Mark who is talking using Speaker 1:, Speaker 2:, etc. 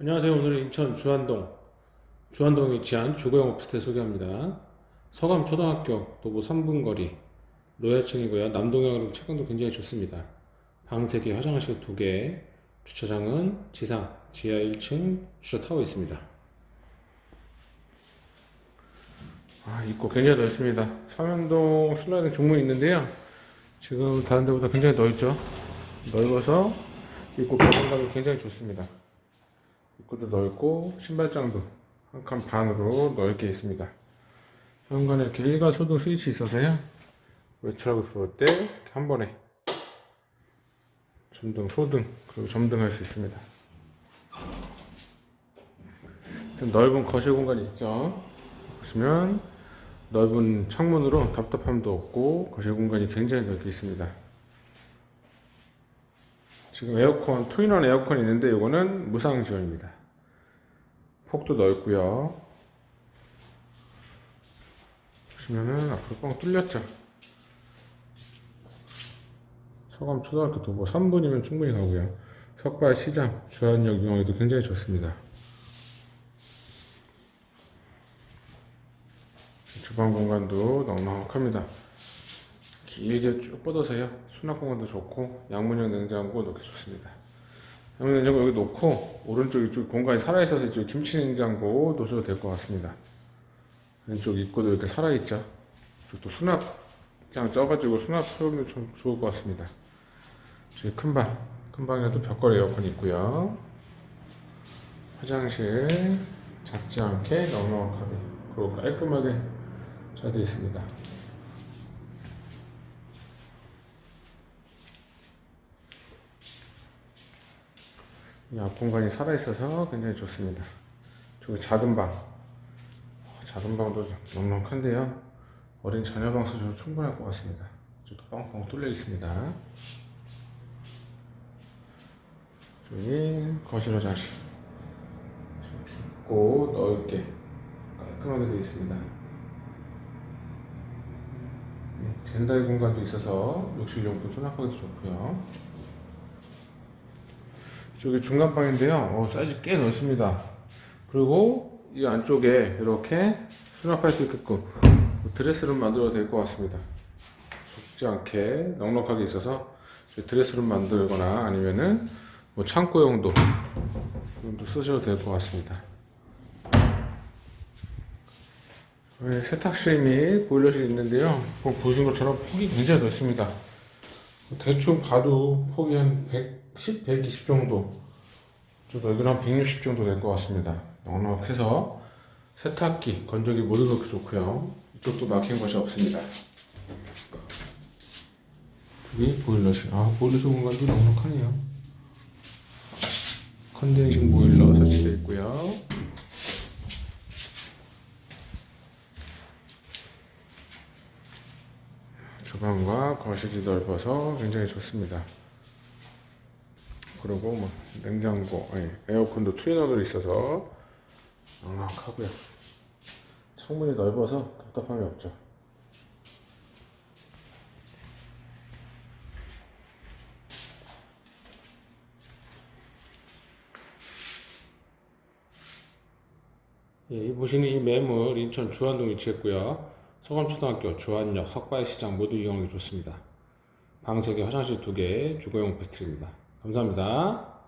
Speaker 1: 안녕하세요. 오늘은 인천 주안동, 주안동에 위치한 주거용 오피스텔 소개합니다. 서감 초등학교 도보 3분 거리, 로얄층이고요. 남동향으로 채광도 굉장히 좋습니다. 방 3개, 화장실 2개, 주차장은 지상, 지하 1층 주차 타워 있습니다. 아, 입구 굉장히 넓습니다. 삼연동 슬라이딩 중문이 있는데요. 지금 다른 데보다 굉장히 넓죠. 넓어서 입구 개방감이 굉장히 좋습니다. 입구도 넓고 신발장도 한 칸 반으로 넓게 있습니다. 현관에 이렇게 소등 스위치 있어서요. 외출하고 들어올 때 한 번에 점등, 소등 그리고 점등할 수 있습니다. 좀 넓은 거실 공간이 있죠. 보시면 넓은 창문으로 답답함도 없고 거실 공간이 굉장히 넓게 있습니다. 지금 에어컨, 투인원 에어컨이 있는데 이거는 무상 지원입니다. 폭도 넓고요. 보시면은 앞으로 뻥 뚫렸죠. 서감 초등학교도 뭐 3분이면 충분히 가고요. 석발 시장, 주안역 이용해도 굉장히 좋습니다. 주방 공간도 넉넉합니다. 길게 쭉 뻗어서요. 수납 공간도 좋고 양문형 냉장고 넣기 좋습니다. 냉장고 여기 놓고 오른쪽 이쪽 공간이 살아있어서 이쪽 김치 냉장고 놓으셔도 될 것 같습니다. 왼쪽 입구도 이렇게 살아있죠. 이쪽도 수납장 쪄가지고 수납 소음도 좀 좋을 것 같습니다. 저기 큰 방, 큰 방에도 벽걸이 에어컨 있고요. 화장실 작지 않게 넉넉하게 그리고 깔끔하게 잘 되어 있습니다. 앞 공간이 살아있어서 굉장히 좋습니다. 저기 작은 방. 어, 작은 방도 넉넉한데요. 어린 자녀 방 쓰셔도 충분할 것 같습니다. 저도 뻥뻥 뚫려 있습니다. 저기 거실 화장실. 깊고 넓게 깔끔하게 되어 있습니다. 네, 젠다이 공간도 있어서 욕실용도 수납하기도 좋고요. 저기 중간방인데요. 어, 사이즈 꽤 넓습니다. 그리고 이 안쪽에 이렇게 수납할 수 있게끔 드레스룸 만들어도 될 것 같습니다. 좁지 않게 넉넉하게 있어서 드레스룸 만들거나 아니면은 뭐 창고용도 쓰셔도 될 것 같습니다. 네, 세탁실 및 보일러실이 있는데요. 뭐 보신 것처럼 폭이 굉장히 넓습니다. 대충 봐도 폭이 한 110, 120 정도. 좀 넓이는 한160 정도 될 것 같습니다. 넉넉해서 세탁기, 건조기 모두 넣기 좋고요. 이쪽도 막힌 것이 없습니다. 여기 보일러실. 아, 보일러실 공간도 넉넉하네요. 컨덴싱 보일러 설치되어 있고요. 주방과 거실이 넓어서 굉장히 좋습니다. 그리고 뭐 냉장고, 아니, 에어컨도 트윈원으로 있어서 넉넉하고요. 창문이 넓어서 답답함이 없죠. 예, 이 보시는 이 매물 인천 주안동 위치했고요. 서감초등학교, 주안역, 석발시장 모두 이용하기 좋습니다. 방 3개, 화장실 2개, 주거용 오피스텔입니다. 감사합니다.